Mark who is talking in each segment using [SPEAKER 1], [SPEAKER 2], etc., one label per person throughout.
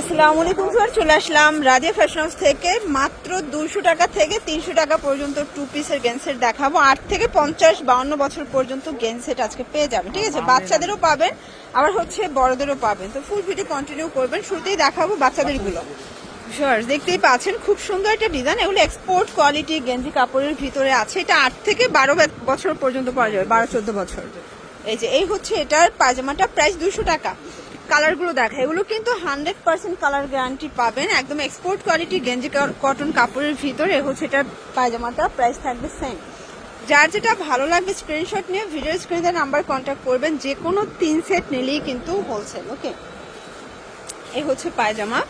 [SPEAKER 1] আসসালামু আলাইকুম স্যার, চলে আসলাম রাজিয়া ফ্যাশন হাউস থেকে। মাত্র দুশো টাকা থেকে তিনশো টাকা পর্যন্ত টু পিসের গেন্সেট দেখাবো। আট থেকে পঞ্চাশ বাউন্ন বছর পর্যন্ত গেন্সেট আজকে পেয়ে যাবেন, ঠিক আছে? বাচ্চাদেরও পাবেন, আবার হচ্ছে বড়দেরও পাবেন। তো ফুল ভিডিও কন্টিনিউ করবেন, শুরুতেই দেখাবো বাচ্চাদেরগুলো। শিওর দেখতেই পাচ্ছেন, খুব সুন্দর একটা ডিজাইন এগুলো এক্সপোর্ট কোয়ালিটি গেঞ্জি কাপড়ের ভিতরে আছে। এটা আট থেকে বারো বছর পর্যন্ত পাওয়া যাবে, বারো, চোদ্দ বছর। এই যে, এই হচ্ছে এটার পায়জামাটা, প্রাইস দুশো টাকা। কালারগুলো দেখা। এগুলো কিন্তু হান্ড্রেড পার্সেন্ট কালার গ্যারান্টি পাবেন। একদম এক্সপোর্ট কোয়ালিটি গেঞ্জি কটন কাপড়ের ভিতরে হচ্ছে এটার পায়জামাটা প্রাইস থাকবে সেম যার যেটা ভালো লাগবে স্ক্রিনশট নিয়ে ভিডিও স্ক্রিনে নাম্বার কন্ট্যাক্ট করবেন। যে কোনো তিন সেট নিলেই কিন্তু হোলসেল ওকে এই হচ্ছে পায়জামা।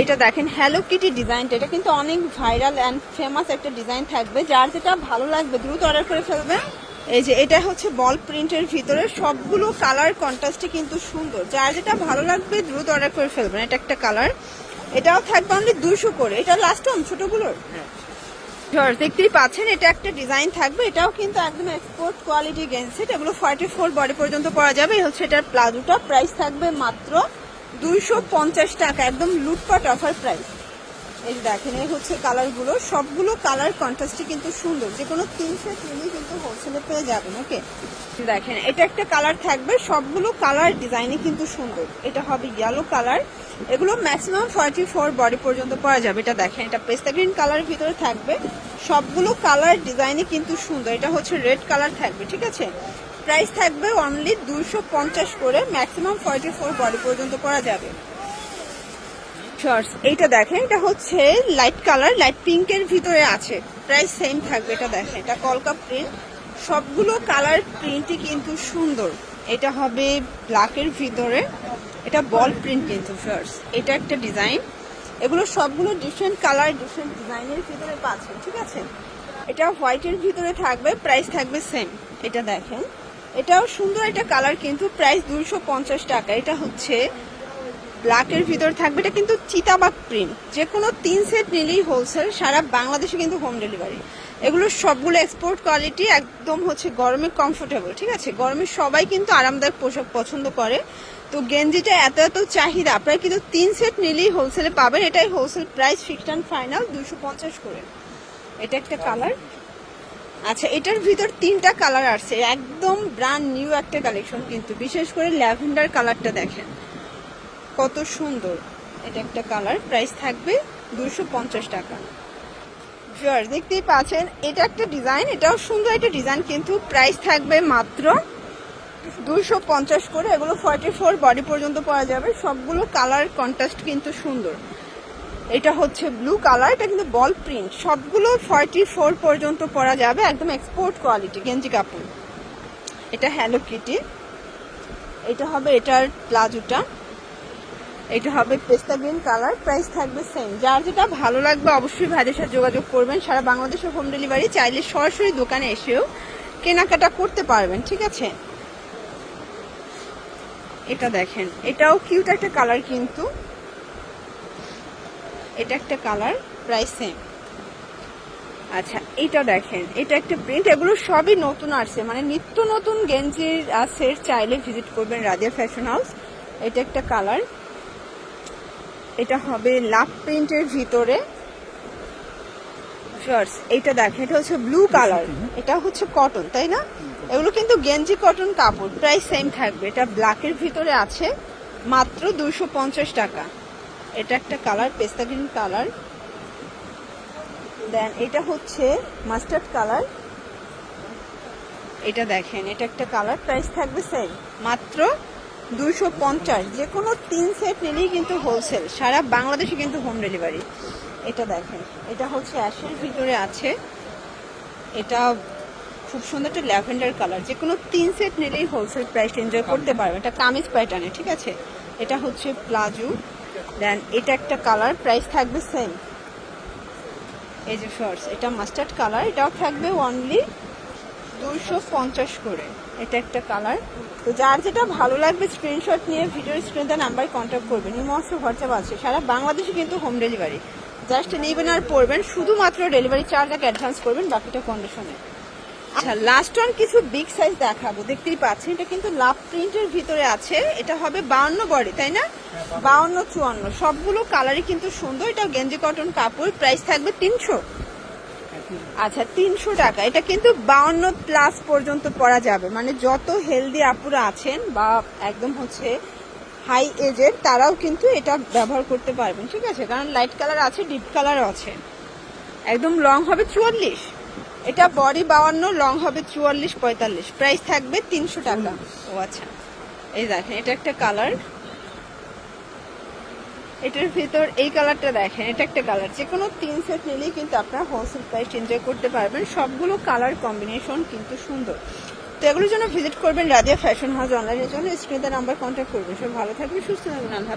[SPEAKER 1] এটা দেখেন হ্যালো কিটি ডিজাইনটা এটা কিন্তু অনেক ভাইরাল অ্যান্ড ফেমাস একটা ডিজাইন থাকবে। যার যেটা ভালো লাগবে, দ্রুত অর্ডার করে ফেলবে এই যে এটা হচ্ছে বল প্রিন্টের ভিতরে সবগুলো কালার কন্ট্রাস্টে কিন্তু সুন্দর। যার যেটা ভালো লাগবে দ্রুত অর্ডার করে ফেলবেন এটা একটা কালার এটাও থাকবে অনলি দুশো করে। এটা লাস্ট অন ছোটগুলোর? Sure, দেখতেই পাচ্ছেন এটা একটা ডিজাইন থাকবে। এটাও কিন্তু একদম এক্সপোর্ট কোয়ালিটি গেন্সেট। এগুলো ফর্টি ফোর বডি পর্যন্ত পরা যাবে। এই হচ্ছে এটার প্লাজোটা প্রাইস থাকবে মাত্র দুইশো পঞ্চাশ টাকা। একদম লুটপাট অফার প্রাইস এই দেখেন, এই হচ্ছে কালারগুলো। সবগুলো কালার কন্ট্রাস্টই কিন্তু সুন্দর। যে কোনো তিন সেট কিন্তু হোলসেলে পেয়ে যাবেন ওকে দেখেন, এটা একটা কালার থাকবে, সবগুলো কালার ডিজাইনই কিন্তু সুন্দর। এটা হবে ইয়েলো কালার। এগুলো ম্যাক্সিমাম ফর্টি ফোর বডি পর্যন্ত পাওয়া যাবে। এটা দেখেন, এটা পেস্তা গ্রিন কালার ভিতরে থাকবে। সবগুলো কালার ডিজাইনই কিন্তু সুন্দর। এটা হচ্ছে রেড কালার থাকবে, ঠিক আছে? প্রাইস থাকবে অনলি দুশো করে ম্যাক্সিমাম ফর্টি ফোর বডি পর্যন্ত করা যাবে। শর্টস এইটা দেখেন, এটা হচ্ছে লাইট কালার লাইট পিঙ্কের ভিতরে আছে। প্রাইস সেম থাকবে, এটা দেখেন, এটা কলকা প্রিন্ট সবগুলো কালার প্রিন্টই কিন্তু সুন্দর। এটা হবে ব্ল্যাকের ভিতরে। এটা বল প্রিন্ট কিন্তু শর্টস এটা একটা ডিজাইন এগুলো সবগুলো ডিফারেন্ট কালার ডিফারেন্ট ডিজাইনের ভিতরে পাচ্ছেন, ঠিক আছে? এটা হোয়াইটের ভিতরে থাকবে প্রাইস থাকবে সেম এটা দেখেন। এটাও সুন্দর একটা কালার কিন্তু প্রাইস দুইশো পঞ্চাশ টাকা। এটা হচ্ছে ব্ল্যাকের ভিতর থাকবে, এটা কিন্তু চিতাবাগ প্রিন্ট যে কোনো তিন সেট নিলেই হোলসেল সারা বাংলাদেশে কিন্তু হোম ডেলিভারি এগুলো সবগুলো এক্সপোর্ট কোয়ালিটি একদম হচ্ছে গরমে কমফোর্টেবল ঠিক আছে? গরমে সবাই কিন্তু আরামদায়ক পোশাক পছন্দ করে। তো গেঞ্জিটা এত এত চাহিদা, আপনারা কিন্তু তিন সেট নিলেই হোলসেলে পাবেন। এটাই wholesale price fixed and final দুশো পঞ্চাশ করে। এটা একটা কালার আচ্ছা এটার ভিতর তিনটা কালার আসছে। একদম ব্র্যান্ড নিউ একটা কালেকশন কিন্তু। বিশেষ করে ল্যাভেন্ডার কালারটা দেখেন। কত সুন্দর। এটা একটা কালার। প্রাইস থাকবে দুশো টাকা। শিওর দেখতেই পাচ্ছেন, এটা একটা ডিজাইন, এটাও সুন্দর একটা ডিজাইন, কিন্তু প্রাইস থাকবে মাত্র দুশো পঞ্চাশ করে। এগুলো ফর্টি ফোর বডি পর্যন্ত পাওয়া যাবে। সবগুলো কালার কন্ট্রাস্ট কিন্তু সুন্দর। এটা হচ্ছে ব্লু কালার এটা কিন্তু বল প্রিন্ট সবগুলো ফর্টি ফোর পর্যন্ত পরা যাবে, একদম এক্সপোর্ট কোয়ালিটি গেঞ্জি কাপড়। এটা হ্যালো কিটি এটা হবে এটার প্লাজোটা। এটা হবে পেস্তা গ্রিন কালার প্রাইস থাকবে সেম যার যেটা ভালো লাগবে অবশ্যই ভাইদের সাথে যোগাযোগ করবেন। সারা বাংলাদেশে হোম ডেলিভারি চাইলে সরাসরি দোকানে এসেও কেনাকাটা করতে পারবেন, ঠিক আছে? এটা দেখেন, এটাও কিউট একটা কালার কিন্তু। এটা একটা কালার প্রাইস সেম আচ্ছা এটা দেখেন, এটা একটা প্রিন্ট এগুলো সবই নতুন আসছে। মানে নিত্য নতুন গেঞ্জির সেট চাইলে ভিজিট করবেন রাজিয়া ফ্যাশন হাউস এটা একটা কালার হবে লাভ প্রিন্টের ভিতরে। এটা দেখেন এটা হচ্ছে ব্লু কালার এটা হচ্ছে কটন তাই না? এগুলো কিন্তু গেঞ্জি কটন কাপড় প্রায় সেম থাকবে। এটা ব্ল্যাকের ভিতরে আছে মাত্র দুশো পঞ্চাশ টাকা। এটা একটা কালার পেস্তা গ্রিন কালার দেন এটা হচ্ছে মাস্টার্ড কালার এটা দেখেন এটা একটা কালার প্রাইস থাকবে সেম মাত্র দুশো পঞ্চাশ যে কোনো তিন সেট নিলেই কিন্তু হোলসেল সারা বাংলাদেশে কিন্তু হোম ডেলিভারি এটা দেখেন, এটা হচ্ছে অ্যাশের ভিতরে আছে। এটা খুব সুন্দর একটা ল্যাভেন্ডার কালার যে কোনো তিন সেট নিলেই হোলসেল প্রাইস এনজয় করতে পারবে এটা কামিজ প্যাটার্নে ঠিক আছে? এটা হচ্ছে প্লাজো। দেন এটা একটা কালার প্রাইস থাকবে সেম এই যে শর্টস এটা মাস্টার্ড কালার, এটাও থাকবে অনলি দুশো পঞ্চাশ করে। এটা একটা কালার। তো যার যেটা ভালো লাগবে স্ক্রিনশট নিয়ে ভিডিওর স্ক্রিনে নাম্বার কন্ট্যাক্ট করবেন। ইমস্ট হোয়াটসঅ্যাপ আছে। সারা বাংলাদেশে কিন্তু হোম ডেলিভারি জাস্ট নেবেন আর পড়বেন। শুধুমাত্র ডেলিভারি চার্জ এক অ্যাডভান্স করবেন, বাকিটা কন্ডিশনে আচ্ছা লাস্ট ওয়ান কিছু বিগ সাইজ দেখাবো। দেখতেই পাচ্ছেন, এটা কিন্তু লাভ প্রিন্টের ভিতরে আছে। এটা হবে বাউন্ন বডি, তাই না? বাউন্ন চুয়ান্ন। সবগুলো কালারই কিন্তু সুন্দর। এটা গেঞ্জি কটন কাপড়। প্রাইস থাকবে তিনশো। আচ্ছা তিনশো টাকা। এটা কিন্তু বাউন্ন প্লাস পর্যন্ত পরা যাবে। মানে যত হেলদি আপুরা আছেন বা একদম হচ্ছে হাই এজের তারাও কিন্তু এটা ব্যবহার করতে পারবেন ঠিক আছে? কারণ লাইট কালার আছে ডিপ কালারও আছে। একদম লং হবে চুয়াল্লিশ। এটা বডি বাউন্ন লং হবে চুয়াল্লিশ পঁয়তাল্লিশ। প্রাইস থাকবে তিনশো টাকা। ও আচ্ছা। এই দেখেন এটা একটা কালার এটার ভিতর এই কালারটা দেখেন, এটা একটা কালার। যে কোনো তিন সেট নিলেই কিন্তু আপনার হোলসেল প্রাইস এনজয় করতে পারবেন। সবগুলো কালার কম্বিনেশন কিন্তু সুন্দর। তো এগুলোর জন্য ভিজিট করবেন রাজিয়া ফ্যাশন হাউস অনলাইনের জন্য। স্ক্রিনে নাম্বার কন্ট্যাক্ট করবেন। সব ভালো থাকবে সুস্থ থাকবেন। আল্লাহ।